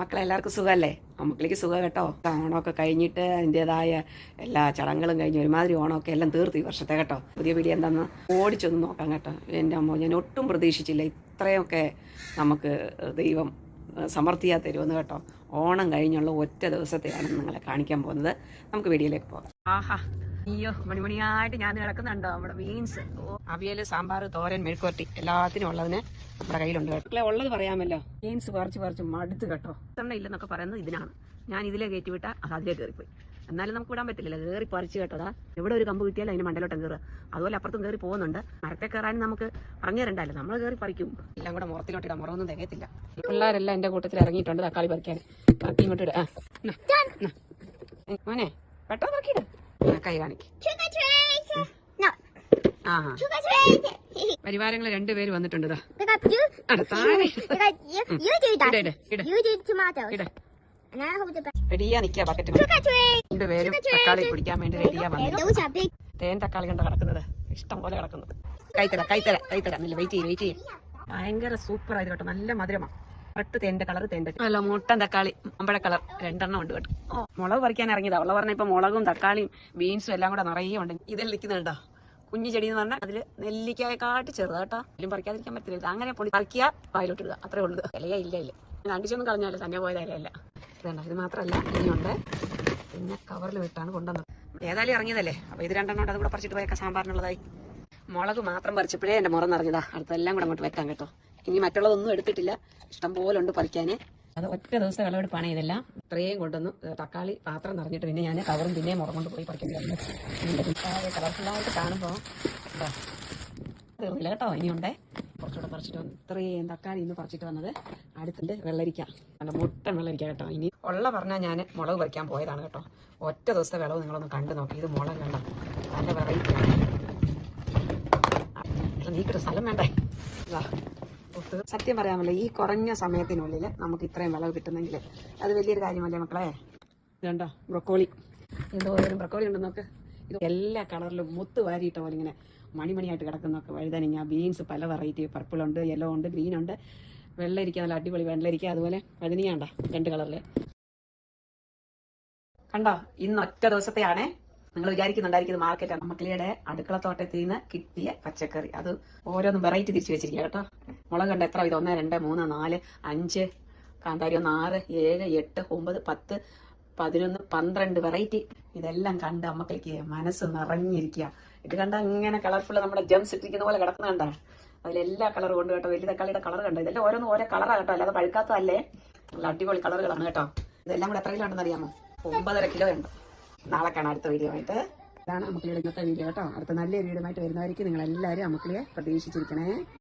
മക്കളെ എല്ലാവർക്കും സുഖമല്ലേ മക്കളിക്ക് സുഖം കേട്ടോ. ഓണമൊക്കെ കഴിഞ്ഞിട്ട് അതിന്റെതായ എല്ലാ ചടങ്ങുകളും കഴിഞ്ഞ് ഒരുമാതിരി ഓണമൊക്കെ എല്ലാം തീർത്ത് ഈ വർഷത്തെ കേട്ടോ. പുതിയ വീഡിയോ എന്താന്ന് ഓടിച്ചൊന്ന് നോക്കാം കേട്ടോ. എന്റെ അമ്മ ഞാൻ ഒട്ടും പ്രതീക്ഷിച്ചില്ല. ഇത്രയൊക്കെ നമുക്ക് ദൈവം സമൃദ്ധിയാ തരുമെന്ന് കേട്ടോ. ഓണം കഴിഞ്ഞുള്ള ഒറ്റ ദിവസത്തെയാണ് നിങ്ങളെ കാണിക്കാൻ പോകുന്നത്. നമുക്ക് വീഡിയോയിലേക്ക് പോകാം. ആഹാ. അയ്യോ മണിമണിയായിട്ട് ഞാൻ കിടക്കുന്നുണ്ടോ? നമ്മുടെ ബീൻസ് അവിയൽ സാമ്പാർ തോരൻ മെഴുക്കുവരട്ടി എല്ലാത്തിനും ഉള്ളതിന് നമ്മുടെ കയ്യിലുണ്ട് കേട്ടോ. ഉള്ളത് പറയാമല്ലോ. ബീൻസ് പറിച്ച് പറിച്ച് മടുത്ത് കേട്ടോ. ഇത്തവണ ഇല്ലെന്നൊക്കെ പറയുന്നത് ഇതിനാണ്. ഞാൻ ഇതിലെ കയറ്റി വിട്ടാൽ അത് അതിലേ കയറിപ്പോയി. എന്നാലും നമുക്ക് വിടാൻ പറ്റില്ല കയറി പറിച്ചു കേട്ടതാ എവിടെ ഒരു കമ്പ് കിട്ടിയാലും അതിന് മണ്ടലോട്ടം കയറുക. അതുപോലെ അപ്പുറത്തും കയറി പോകുന്നുണ്ട്. മരത്തെ കയറാനും നമുക്ക് പറഞ്ഞു തരണ്ടല്ലോ നമ്മൾ കയറി പറിക്കും. എല്ലാം കൂടെ മുറത്തിലോട്ട് ഇടാൻ മുറമൊന്നും തികയത്തില്ല. പിള്ളേരെല്ലാം എന്റെ കൂട്ടത്തിൽ ഇറങ്ങിയിട്ടുണ്ട് തക്കാളി പറിക്കാൻ. ഇങ്ങോട്ട് ഇടാ. മോനെ പെട്ടെന്ന് പറിക്കിട കൈ കാണിക്കും പരിവാരങ്ങൾ രണ്ടുപേര് വന്നിട്ടുണ്ട്. റെഡിയാ നിക്കാ ബക്കറ്റ്! രണ്ടുപേരും തക്കാളി കുടിക്കാൻ വേണ്ടി റെഡിയാ big. തേൻ തക്കാളി കണ്ട കിടക്കുന്നത്. ഇഷ്ടം പോലെ കിടക്കുന്നു കൈത്തര കൈത്തര നല്ല വെയിറ്റ് ചെയ്യും വെയിറ്റ് ചെയ്യും. ഭയങ്കര സൂപ്പർ ആയത് കേട്ടോ. നല്ല മധുരമാ. പട്ട് തേന്റെ കളർ തേന്റെ അല്ല മുട്ടൻ തക്കാളി അമ്പഴ കളർ. രണ്ടെണ്ണം ഉണ്ട് കേട്ടോ. ഓ, മുളക് പറിക്കാൻ ഇറങ്ങിയതാ. അവളെ പറഞ്ഞ ഇപ്പൊ മുളകും തക്കാളിയും ബീൻസും എല്ലാം കൂടെ നിറയെ ഉണ്ട്. ഇതിൽ നിൽക്കുന്നുണ്ടോ കുഞ്ഞു ചെടി എന്ന് പറഞ്ഞാൽ അതിൽ നെല്ലിക്കായ കാട്ടി ചെറുതാ കേട്ടോ. എല്ലാം പറിക്കാതിരിക്കാൻ പറ്റില്ല അങ്ങനെ പൊളി പറിക്കുക വായിലോട്ട് ഇടുക അത്രേ ഉള്ളൂ. ഇലയാ ഇല്ല ഇല്ല. കണ്ടിച്ചൊന്നും കളഞ്ഞാലോ തന്നെ പോയതല്ല ഇതുണ്ട്? ഇത് മാത്രമല്ല. ഇനിയുണ്ട്. പിന്നെ കവറിൽ വിട്ടാണ് കൊണ്ടുവന്നത്. ഏതായാലും ഇറങ്ങിയതല്ലേ? അപ്പൊ ഇത് രണ്ടെണ്ണം ഉണ്ട്. അത് കൂടെ പറിച്ചിട്ട് പോയേക്കാം. സാമ്പാറിനുള്ളതായി. മുളക് മാത്രം പറിച്ചപ്പോഴേ എന്റെ മുറന്നിറങ്ങിയതാ നിറഞ്ഞതാ. അടുത്തെല്ലാം കൂടെ അങ്ങോട്ട് വെക്കാം കേട്ടോ. ഇനി മറ്റുള്ളതൊന്നും എടുത്തിട്ടില്ല. ഇഷ്ടം പോലെ ഉണ്ട് പറിക്കാന്. അത് ഒറ്റ ദിവസം വിളവെടുപ്പാണ് ഇതെല്ലാം. ഇത്രയും കൊണ്ടുവന്നു തക്കാളി പാത്രം നിറഞ്ഞിട്ട് പിന്നെ ഞാൻ കവറും പിന്നെ മുറം കൊണ്ട് പോയി പറിക്കുന്നു കളർഫുള്ളായിട്ട് കാണുമ്പോൾ തീർന്നില്ല കേട്ടോ. ഇനിയുണ്ടേ. കുറച്ചുകൂടെ പറിച്ചിട്ട് വന്നു ഇത്രയും തക്കാളി ഇന്ന് പറിച്ചിട്ട് വന്നത് അടുത്തുണ്ട് വെള്ളരിക്ക. നല്ല മുട്ട വെള്ളരിക്ക കേട്ടോ. ഇനി ഉള്ള പറഞ്ഞാൽ ഞാൻ മുളക് പറിക്കാൻ പോയതാണ് കേട്ടോ. ഒറ്റ ദിവസത്തെ വിളവ് നിങ്ങളൊന്ന് കണ്ടു നോക്കി. ഇത് മുളക് കണ്ട നല്ല വെറൈറ്റിയാണ് നീക്കിട്ട് സ്ഥലം വേണ്ടേ? ഇതാ. സത്യം പറയാമല്ലോ ഈ കുറഞ്ഞ സമയത്തിനുള്ളിൽ നമുക്ക് ഇത്രയും വിളവ് കിട്ടുന്നെങ്കിൽ അത് വലിയൊരു കാര്യമല്ലേ മക്കളെ? രണ്ടോ ബ്രൊക്കോളി. എന്തോരം ബ്രൊക്കോളി ഉണ്ട് നോക്ക്. ഇത് എല്ലാ കളറിലും മുത്ത് വാരിയിട്ട പോലെ ഇങ്ങനെ മണിമണിയായിട്ട് കിടക്കുന്നൊക്കെ വഴുതനങ്ങ ബീൻസ് പല വെറൈറ്റി പർപ്പിൾ ഉണ്ട് യെല്ലോ ഉണ്ട് ഗ്രീൻ ഉണ്ട്. വെള്ളരിക്ക നല്ല അടിപൊളി വെള്ളരിക്ക അതുപോലെ വഴുതനങ്ങ ഉണ്ടോ രണ്ട് കളറിൽ കണ്ടോ? ഇന്ന് ഒറ്റ ദിവസത്തെയാണേ. നിങ്ങൾ വിചാരിക്കുന്നുണ്ടായിരിക്കും മാർക്കറ്റാണ് മക്കളിയുടെ അടുക്കളത്തോട്ടത്തിൽ നിന്ന് കിട്ടിയ പച്ചക്കറി. അത് ഓരോന്നും വെറൈറ്റി തിരിച്ചു വെച്ചിരിക്കുക കേട്ടോ. മുളക് കണ്ട എത്ര ഇത്? ഒന്ന് രണ്ട് മൂന്ന് നാല് അഞ്ച് കാന്താരി ഒന്ന് ആറ് ഏഴ് എട്ട് ഒമ്പത് പത്ത് പതിനൊന്ന് പന്ത്രണ്ട് വെറൈറ്റി ഇതെല്ലാം കണ്ട് അമ്മക്കളിക്ക് മനസ്സ് നിറഞ്ഞിരിക്കുക. ഇത് കണ്ട ഇങ്ങനെ കളർഫുൾ നമ്മുടെ ജംസ് ഇട്ടിരിക്കുന്ന പോലെ കിടക്കുന്ന കിടക്കുന്നുണ്ട അതിലെല്ലാ കളറും കൊണ്ട് കേട്ടോ. വലിയ തക്കാളിയുടെ കളർ കണ്ടോ? ഇതെല്ലാം ഓരോന്ന് ഓരോ കളറാണ് കേട്ടോ. അല്ലാതെ പഴുക്കാത്തതല്ലേ? നല്ല അടിപൊളി കളറുകളാണ് കേട്ടോ. ഇതെല്ലാം കൂടെ എത്ര കിലോ ഉണ്ടെന്ന് അറിയാമോ? ഒമ്പതര കിലോ ഉണ്ട്. നാളെ കാണാം അടുത്ത വീഡിയോ ആയിട്ട്. ഇതാണ് അമ്മക്കളിയുടെ ഇന്നത്തെ വീഡിയോ കേട്ടോ. അടുത്ത നല്ല വീഡിയോ ആയിട്ട് വരുന്നതായിരിക്കും നിങ്ങൾ എല്ലാവരും അമ്മക്കളിയെ പ്രതീക്ഷിച്ചിരിക്കണേ.